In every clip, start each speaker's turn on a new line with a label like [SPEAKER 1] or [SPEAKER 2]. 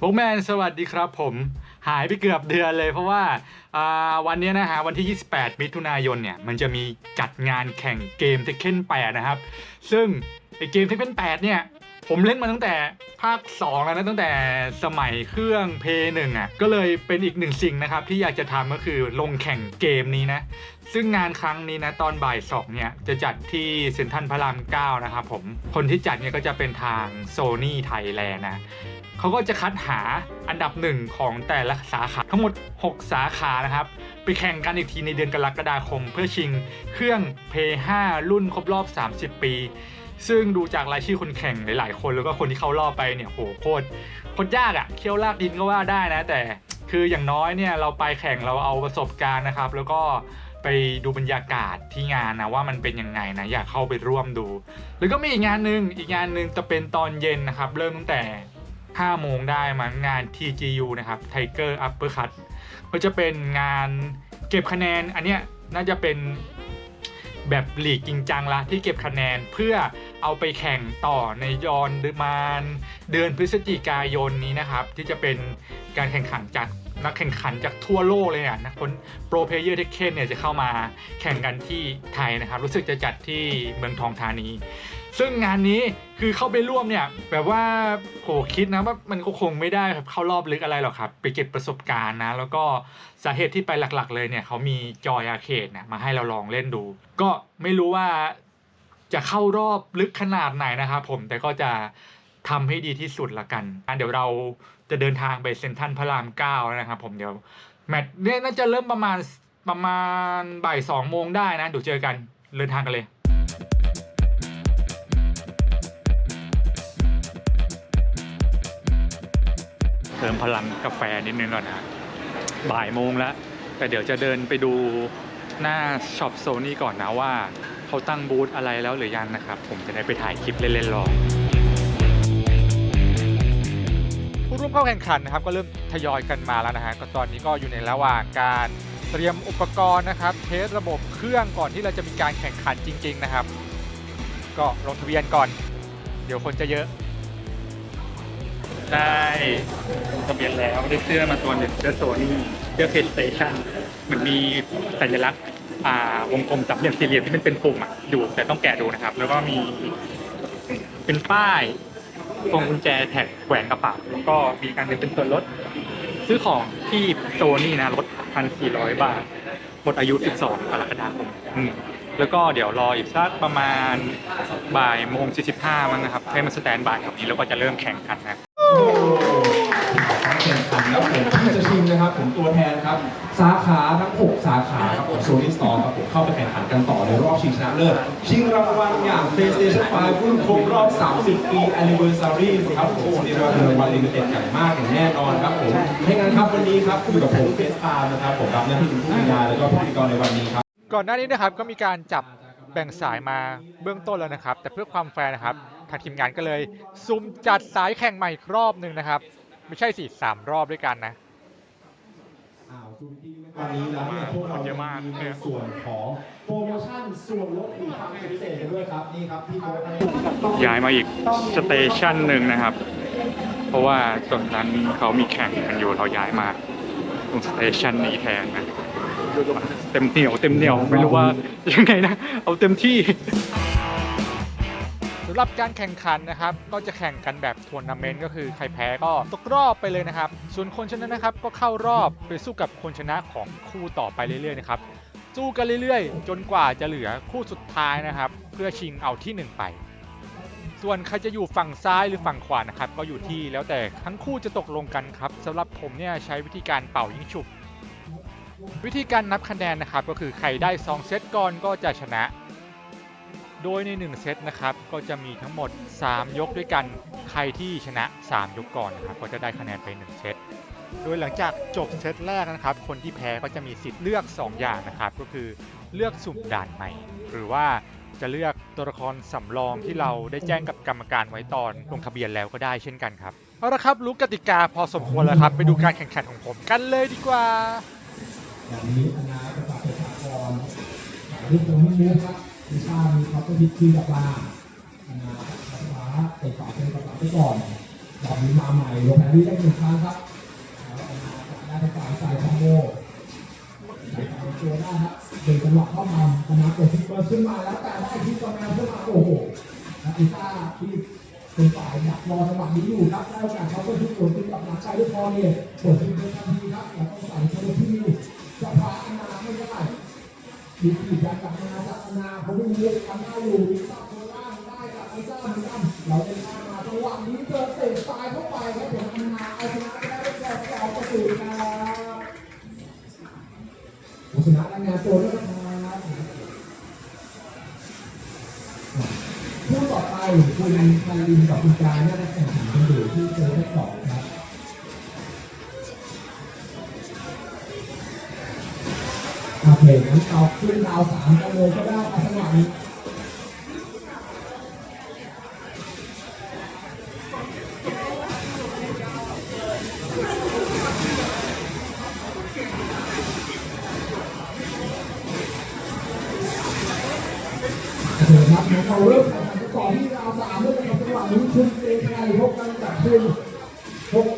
[SPEAKER 1] บุ๊กแมนสวัสดีครับผมหายไปเกือบเดือนเลยเพราะว่าาวันนี้นะฮะวันที่ 28 มิถุนายนเนี่ย มันจะมีจัดงานแข่งเกม Tekken 8นะครับ ซึ่งไอเกม Tekken 8เนี่ย ผมเล่นมาตั้งแต่ภาค 2 แล้วนะตั้งแต่สมัยเครื่อง p 1อะก็เลยเป็นอีกหนึ่งสิ่งนะครับ ที่อยากจะทำก็คือลงแข่งเกมนี้นะ ซึ่งงานครั้งนี้นะ ตอนบ่ายสองเนี่ย จะจัดที่เซ็นทรัลพระราม 9 นะครับผมคนที่จัดเนี่ยก็จะเป็นทาง Sony Thailand นะ เขาก็จะคัดหาอันดับหนึ่งของแต่ละสาขาทั้งหมด 6 สาขานะครับ ไปแข่งกันอีกทีในเดือนกรกฎาคม เพื่อชิงเครื่อง p 5รุ่นครบรอบ 30 ปี ซึ่งดูจากรายชื่อคนแข่งหลาย ๆ คนแล้วก็คนที่เข้ารอบไปเนี่ยโหโคตรโคตรยากอะ่ะเคี่ยวลากดินก็ว่าได้นะ แต่คืออย่างน้อยเนี่ยเราไปแข่งเราเอาประสบการณ์นะครับ แล้วก็ไปดูบรรยากาศที่งานนะว่ามันเป็นยังไงนะอยากเข้าไปร่วมดู แล้วก็มีอีกงานหนึ่งอีกงานหนึ่งจะเป็นตอนเย็นนะครับ เริ่มตั้งแต่ 5 โมงได้มั้งงาน TGU นะครับ Tiger Uppercut ก็จะเป็นงานเก็บคะแนนอันเนี้ยน่าจะเป็นแบบหลีกจริงจังละที่เก็บคะแนนเพื่อเอาไปแข่งต่อในยอนเดือนมานเดือนพฤศจิกายนนี้นะครับ ที่จะเป็นการแข่งขันจากนักแข่งขันจากทั่วโลกเลยอะนะคนโปรเพเยอร์เทคเคนเนี่ยจะเข้ามาแข่งกันที่ไทยนะครับ รู้สึกจะจัดที่เมืองทองธานี ซึ่งงานนี้คือเข้าไปร่วมเนี่ย แบบว่าโหคิดนะว่ามันก็คงไม่ได้ครับเข้ารอบลึกอะไรหรอกครับ ไปเก็บประสบการณ์นะ แล้วก็สาเหตุที่ไปหลักๆ เลยเนี่ยเขามีจอยอาเคดนะมาให้เราลองเล่นดู ก็ไม่รู้ว่าจะเข้ารอบลึกขนาดไหนนะครับผมแต่ก็จะทำให้ดีที่สุดละกันเดี๋ยวเราจะเดินทางไปเซนทรัลพระรามเก้านะครับผมเดี๋ยวแมตช์เนี่ยน่าจะเริ่มประมาณประมาณบ่ายสองโมงได้นะเดี๋ยวเจอกันเดินทางกันเลย เติมพลังกาแฟนิดนึงก่อนนะบ่ายโมงแล้ว แต่เดี๋ยวจะเดินไปดูหน้าช็อปโซนี่ก่อนนะว่าเขาตั้งบูธอะไรแล้วหรือยังนะครับ ผมจะได้ไปถ่ายคลิปเล่นๆรอผู้ร่วมเข้าแข่งขันนะครับ ก็เริ่มทยอยกันมาแล้วนะฮะก็ตอนนี้ก็อยู่ในระหว่างการเตรียมอุปกรณ์นะครับ เทสระบบเครื่องก่อนที่เราจะมีการแข่งขันจริง ๆ นะครับ ก็ลงทะเบียนก่อน เดี๋ยวคนจะเยอะ ได้ทะเบียนแล้วได้เสื้อมาตัวหนึ่งเสื้อโซนี่เสื้อเพย์สเตชันมันมีสัญลักษณ์อ่าวงกลมสามเหลี่ยมสี่เหลี่ยมที่มันเป็นปุ่มอะดูแต่ต้องแกะดูนะครับ แล้วก็มีเป็นป้ายพวงกุญแจแท็กแหวนกระเป๋าแล้วก็มีการเป็นส่วนลดซื้อของที่โซนี่นะลดพันสี่ร้อยบาทหมดอายุ 12กรกฎาคมอืมแล้วก็เดี๋ยวรออีกสักประมาณบ่ายโมง45มั้งนะครับ ให้มันสแตนบายแถวนี้แล้วก็จะเริ่มแข่งขันนะ
[SPEAKER 2] ผมตัวแทนครับ สาขาทั้ง 6 สาขาครับของโซนิสตอร์ครับผมเข้าไปแข่งขันกันต่อในรอบชิงชนะเลิศชิงรางวัลอย่าง PlayStation 5รุ่นครบรอบ 30 ปี Anniversary ครับผมนี่เรียกว่าเป็นรางวัลลิมิเต็ดอย่างมากอย่างแน่นอนครับผมให้งั้นครับวันนี้ครับอยู่กับผมเฟสตามนะครับผมรับหน้าที่เป็นผู้บรรยายแล้วก็พิธีกรในวันนี้ครับ
[SPEAKER 1] ก่อนหน้านี้นะครับก็มีการจับแบ่งสายมาเบื้องต้นแล้วนะครับ แต่เพื่อความแฟร์นะครับทางทีมงานก็เลยซุ่มจัดสายแข่งใหม่อีกรอบหนึ่งนะครับ ไม่ใช่สิสามรอบด้วยกันนะ
[SPEAKER 2] วันนี้แล้วเนี่ยพวกเรา
[SPEAKER 1] เยอะมาก
[SPEAKER 2] มีในส่วนของโปรโมชั่นส่วนลดหรือความพิเศษกันด้วยครับนี่ครับที่โค้ดให้
[SPEAKER 1] ย้ายมาอีกสเตชันหนึ่งนะครับ เพราะว่าตรงนั้นเขามีแข่งกันอยู่เราย้ายมาตรงสเตชันนี้แทนนะเต็มเหนียวเต็มเหนียวไม่รู้ว่ายังไงนะ เอาเต็มที่สำหรับการแข่งขันนะครับ ก็จะแข่งกันแบบทัวร์นาเมนต์ก็คือใครแพ้ก็ตกรอบไปเลยนะครับ ส่วนคนชนะนะครับก็เข้ารอบไปสู้กับคนชนะของคู่ต่อไปเรื่อยๆนะครับสู้กันเรื่อยๆ จนกว่าจะเหลือคู่สุดท้ายนะครับ เพื่อชิงเอาที่หนึ่งไป ส่วนใครจะอยู่ฝั่งซ้ายหรือฝั่งขวานะครับ ก็อยู่ที่แล้วแต่ทั้งคู่จะตกลงกันครับสำหรับผมเนี่ยใช้วิธีการเป่ายิงฉุบ วิธีการนับคะแนนนะครับ ก็คือใครได้ 2 เซตก่อนก็จะชนะ โดยใน 1 เซตนะครับ ก็จะมีทั้งหมด 3 ยกด้วยกัน ใครที่ชนะ 3 ยกก่อนนะครับ ก็จะได้คะแนนไป 1 เซต โดยหลังจากจบเซตแรกนะครับ คนที่แพ้ก็จะมีสิทธิ์เลือก 2 อย่างนะครับ ก็คือเลือกสุ่มด่านใหม่ หรือว่าจะเลือกตัวละครสำรองที่เราได้แจ้งกับกรรมการไว้ตอนลงทะเบียนแล้วก็ได้เช่นกันครับ เอาละครับรู้กติกาพอสมควรแล้วครับ ไปดูการแข่งขันของผมกันเลยดีกว่า
[SPEAKER 2] อย่างนี้คณะประชาประชากรรูปตรงนี้ครับวิชามีคอปเตอร์พิธีกับลาคณะภาษาเตะต่อเป็นภาษาไปก่อนใน
[SPEAKER 3] ตอนนี้มาใหม่โรแมนดี้ได้หนึ่งครั้งครับแล้วได้ไปฝ่ายสายคอมโบใส่ตัวได้ครับเดินจังหวะเข้ามาคณะเปิดซิปเปอร์ขึ้นมาแล้วแต่ได้ที่กำแพงขึ้นมาโอ้โหนักกีฬาที่เป็นฝ่ายดักรอจังหวะนี้อยู่ครับได้โอกาสเขาก็ทุกคนตีกับหลังใจด้วยพอเนี่ยเปิดซิปเปอร์ทันทีครับแล้วต้องใส่ตัวที่มีจะพาอนาไม่ได้ มีขีดยาจากนาจากนาเขาไม่รู้ทำได้อยู่มีตับโคล่างได้กับไอ้เจ้าเหมือนกันเราได้หน้ามาจังหวะนี้เจอเตะซ้ายเข้าไปครับผมอันนาเอาชนะไปได้แค่สองประตูครับผู้ชนะรายงานตัวด้วยนะครับผู้ต่อไปคุณคารินกับคุณกายน่าจะแข่งขันกันอยู่ที่เจอได้สอครับ โอเคงั้นเอาขึ้นดาวสามกันเลยก็ได้ครับจังหวะนี้โอเคครับเราเริ่มกันต่อที่ดาวสามเลยนะครับจังหวะนี้คุณเอไทยพบกันกับคุณหก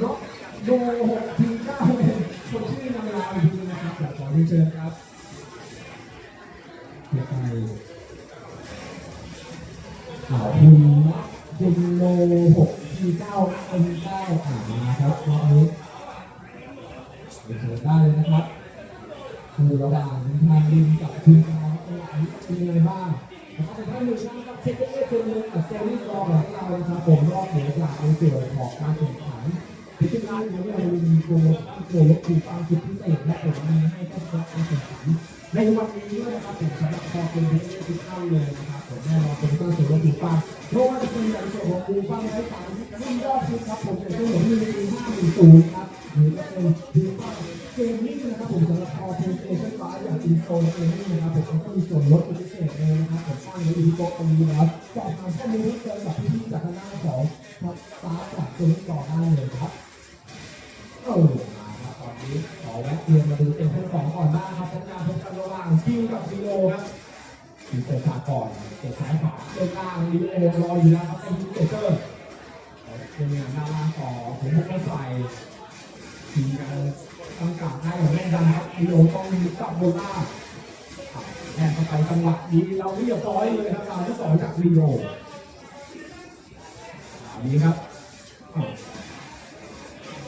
[SPEAKER 3] นกโดหก ครับขอเรียนเชิญครับเดี๋ยวไปข่าวคุณนะคุณโลหกทีเก้าคนเก้าอ่านมาครับรอบนี้เดี๋ยวเชิญได้เลยนะครับคือระหว่างทางดินกับทีมงานเป็นอะไรเป็นยังไงบ้างแล้วก็เป็นท่านหนึ่งนะครับเช็คเอฟเป็นเรื่องอัดเซอรี่รอของเรานะครับผมรอบเหนือจากในส่วนของการแข่งขันที่ที่ร้านนี้เรามีโปรโมชั่นโปรลดคูปองสุดพิ ผมต้องเสริมคูปังเพราะว่าจะเป็นในส่วนของคูปังไร้สารที่ยอดสุดครับผมจะต้องผมมีมีห้าหนึ่งศูนย์ครับหรือจะเป็นคูปังเกมนี้นะครับผมสำหรับคอเพลย์เอเชียนฟ้าอย่างอินโตเกมนี้นะครับผมก็มีส่วนลดพิเศษเลยนะครับผมสร้างในอินโต๊ะตรงนี้นะครับ คิวเตะขาก่อนเตะซ้ายขวาเตะล่างลีโอรออยู่แล้วครับเป็นเตเตอร์เป็นงานหน้าล่างต่อผมพวกไม่ใส่ทีมกันตั้งการได้ของแน่นอนครับลีโอต้องมีกับบนล่างแทนเข้าไปจังหวะนี้เราเรียบร้อยเลยครับการที่สองจากลีโออันนี้ครับ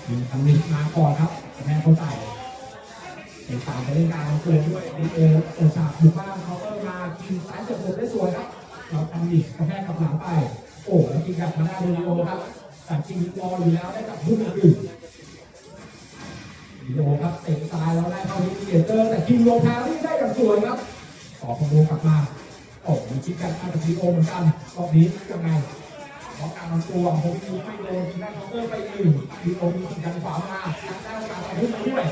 [SPEAKER 3] มีทางนี้มาก่อนครับแม่เขาใส่เป็นตามไปเล่นการตัวด้วยดีโอโอซาบุกบ้านเขาเออมา กินซ้ายเสียบหมดได้สวยครับเราทำดิกระแทกกับหลังไป โอ้แล้วกินกับมาได้ดีโอครับแต่จริงรออยู่แล้วได้กับผู้นอื่นดีโอครับเตะซ้ายแล้วได้เข้าที่เกียร์เตอร์แต่คิงโลแพรรี่ได้อย่างสวยครับต่อขโมกลับมาโอ้มีคิดกันกับดีโอเหมือนกันรอบนี้ยังไงขอการลำตัวผมมีไม่โดนได้เคาน์เตอร์ไปหนึ่งมีโอมีกันขวามาได้โอกาสต่อขึ้นมาด้วย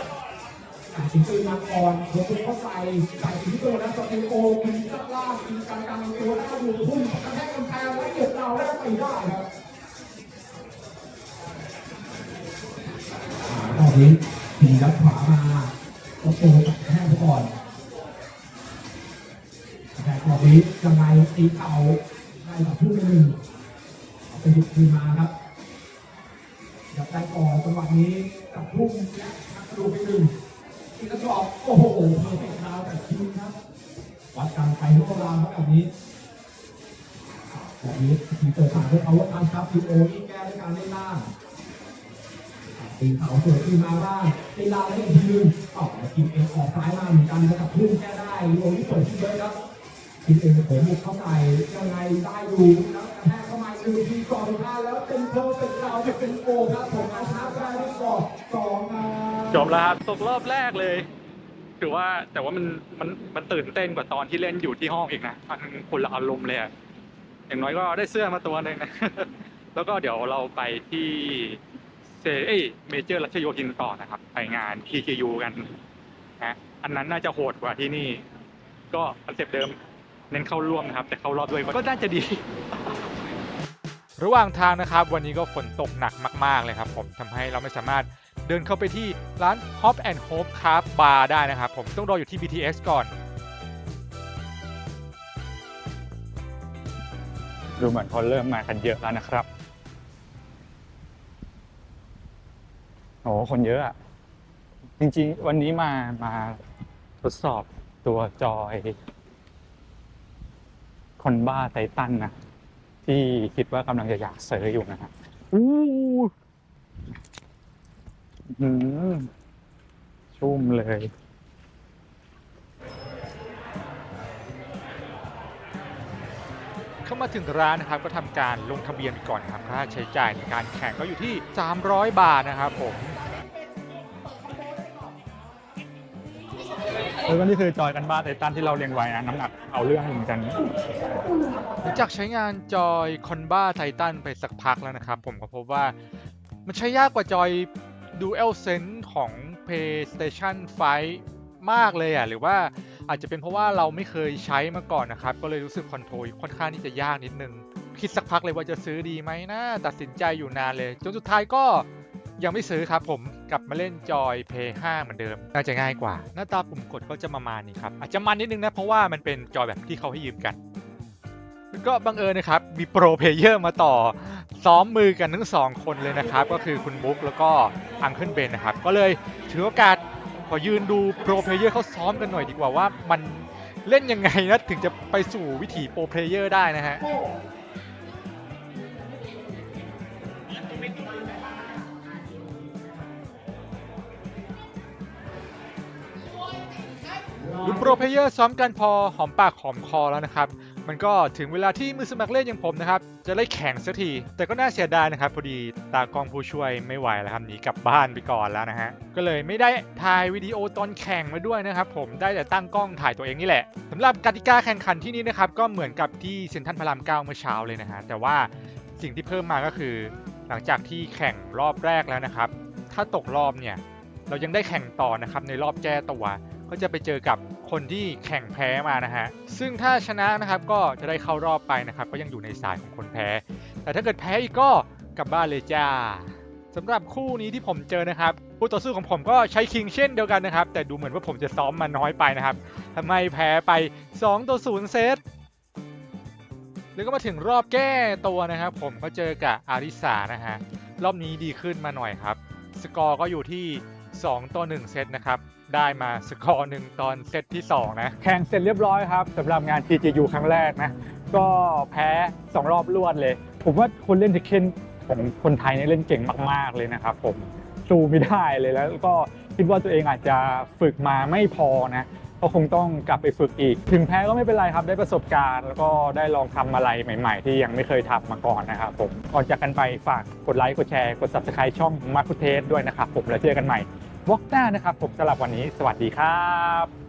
[SPEAKER 3] สิงคืนมาก่อนโดนคุณเข้าไปใส่สิงโตแล้วสตีโอมีสักล่างมีการกลางตัวแล้วก็อยู่พุ่งกระแทกกำแพงแล้วเก็บเราแล้วไปได้ครับอ่ารอบนี้ทียัดขวามาก็โตกระแทกไปก่อนแทกรอบนี้ยังไงตีเข่าได้กับผู้หนึ่งไปหยุดคืนมาครับอยากได้ต่อจังหวะนี้กับพุ่งและทักลูกไปหนึ่ง อีกกระสอบโอ้โหเพอร์เฟกต์ดาวจากทีมครับ วัดกันไปทุกราวครับแบบนี้แบบนี้ทีเปิดผ่านด้วยเอาว่าทำครับทีโอนี่แก้ด้วยการเล่นล่างตีเขาสวยขึ้นมาบ้างตีล่างแล้วอีกทีนึงออกแล้วกินเองออกซ้ายมาเหมือนกันนะครับพุ่งแก้ได้โอนี่เปิดขึ้นเลยครับคิดเองผมบุกเข้าไปยังไงได้ดูแล้วกระแทกเข้ามาหนึ่งทีก่อนหน้าแล้วเป็นเพอร์เป็นเราจะเป็นโกครับผมเอาชนะได้ที่ก่อนสองนะ
[SPEAKER 1] จบแล้วครับตกรอบแรกเลย ถือว่าแต่ว่ามันมันมันตื่นเต้นกว่าตอนที่เล่นอยู่ที่ห้องอีกนะมันคนละอารมณ์เลยอะอย่างน้อยก็ได้เสื้อมาตัวหนึ่งนะ แล้วก็เดี๋ยวเราไปที่เซเอยเมเจอร์รัชโยธินต่อนะครับ ไปงาน PKU กันนะอันนั้นน่าจะโหดกว่าที่นี่ ก็คอนเซปต์เดิมเน้นเข้าร่วมนะครับ แต่เข้ารอบด้วยก็น่าจะดี ระหว่างทางนะครับ วันนี้ก็ฝนตกหนักมาก ๆเลยครับ ผมทำให้เราไม่สามารถ เดินเข้าไปที่ร้าน Hop and Hope Craft Bar ได้นะครับ ผมต้องรออยู่ที่ BTS ก่อน ดูเหมือนคนเริ่มมากันเยอะแล้วนะครับ
[SPEAKER 4] โอ้คนเยอะอะ จริงๆ วันนี้มามาทดสอบตัวจอยคนบ้าไททันนะ ที่คิดว่ากำลังจะอยากเซอร์อยู่นะครัะ อู้หือชุ่มเลย
[SPEAKER 1] เข้ามาถึงร้านนะครับก็ทำการลงทะเบียนไปก่อนนะครับค่าใช้จ่ายในการแข่งก็อยู่ที่ 300 บาทนะครับผม
[SPEAKER 4] เออก็นี่คือจอยกันบ้าไททันที่เราเรียงไว้นะน้ำหนักเอาเรื่องเหมือนกัน
[SPEAKER 1] หลังจากใช้งานจอยคอนบ้าไททันไปสักพักแล้วนะครับ ผมก็พบว่ามันใช้ยากกว่าจอย DualSense ของ PlayStation 5 มากเลยอะหรือว่าอาจจะเป็นเพราะว่าเราไม่เคยใช้มาก่อนนะครับ ก็เลยรู้สึกคอนโทรลค่อนข้างที่จะยากนิดนึง คิดสักพักเลยว่าจะซื้อดีไหมนะ ตัดสินใจอยู่นานเลย จนสุดท้ายก็ยังไม่ซื้อครับผมกลับมาเล่นจอย Play 5เหมือนเดิม น่าจะง่ายกว่า หน้าตาปุ่มกดก็จะประมาณนี้ครับ อาจจะมันนิดนึงนะ เพราะว่ามันเป็นจอยแบบที่เขาให้ยืมกัน แล้วก็บังเอิญนะครับ มีโปรเพเยอร์มาต่อ ซ้อมมือกันทั้งสองคนเลยนะครับ ก็คือคุณบุ๊กแล้วก็อังเคิลเบนนะครับ ก็เลยถือโอกาสขอยืนดูโปรเพเยอร์เขาซ้อมกันหน่อยดีกว่าว่ามันเล่นยังไงนะถึงจะไปสู่วิถีโปรเพเยอร์ได้นะฮะดูโปรเพเยอร์ซ้อมกันพอหอมปากหอมคอแล้วนะครับ มันก็ถึงเวลาที่มือสมัครเล่นอย่างผมนะครับ จะได้แข่งสักที แต่ก็น่าเสียดายนะครับ พอดีตากล้องผู้ช่วยไม่ไหวแล้วครับหนีกลับบ้านไปก่อนแล้วนะฮะ ก็เลยไม่ได้ถ่ายวิดีโอตอนแข่งมาด้วยนะครับผมได้แต่ตั้งกล้องถ่ายตัวเองนี่แหละสำหรับกติกาแข่งขันที่นี่นะครับก็เหมือนกับที่เซนทรัลพระรามเก้าเมื่อเช้าเลยนะฮะแต่ว่าสิ่งที่เพิ่มมาก็คือ หลังจากที่แข่งรอบแรกแล้วนะครับ ถ้าตกรอบเนี่ยเรายังได้แข่งต่อนะครับในรอบแก้ตัวก็จะไปเจอกับ คนที่แข่งแพ้มานะฮะ ซึ่งถ้าชนะนะครับก็จะได้เข้ารอบไปนะครับ ก็ยังอยู่ในสายของคนแพ้ แต่ถ้าเกิดแพ้อีกก็กลับบ้านเลยจ้าสำหรับคู่นี้ที่ผมเจอนะครับคู่ต่อสู้ของผมก็ใช้คิงเช่นเดียวกันนะครับ แต่ดูเหมือนว่าผมจะซ้อมมาน้อยไปนะครับทำไมแพ้ไป 2 ต่อ0เซตแล้วก็มาถึงรอบแก้ตัวนะครับ ผมก็เจอกับอาริสานะฮะรอบนี้ดีขึ้นมาหน่อยครับ สกอร์ก็อยู่ที่ 2 ต่อ 1 เซตนะครับ ได้มาสกอร์หนึ่งตอนเซตที่ 2 นะ
[SPEAKER 4] แข่งเสร็จเรียบร้อยครับสำหรับงาน TGU ครั้งแรกนะ ก็แพ้ 2 รอบรวดเลย ผมว่าคนเล่นเทคเคนของคนไทยเนี่ยเล่นเก่งมาก ๆ เลยนะครับผมสู้ไม่ได้เลยแล้วก็คิดว่าตัวเองอาจจะฝึกมาไม่พอนะก็คงต้องกลับไปฝึกอีก ถึงแพ้ก็ไม่เป็นไรครับได้ประสบการณ์ แล้วก็ได้ลองทำอะไรใหม่ ๆ ที่ยังไม่เคยทำมาก่อนนะครับผมก่อนจากกันไปฝากกดไลค์กดแชร์กด subscribe ช่องมาร์คุเทสด้วยนะครับผมแล้วเจอกันใหม่ วอกหน้านะครับผมสำหรับวันนี้ สวัสดีครับ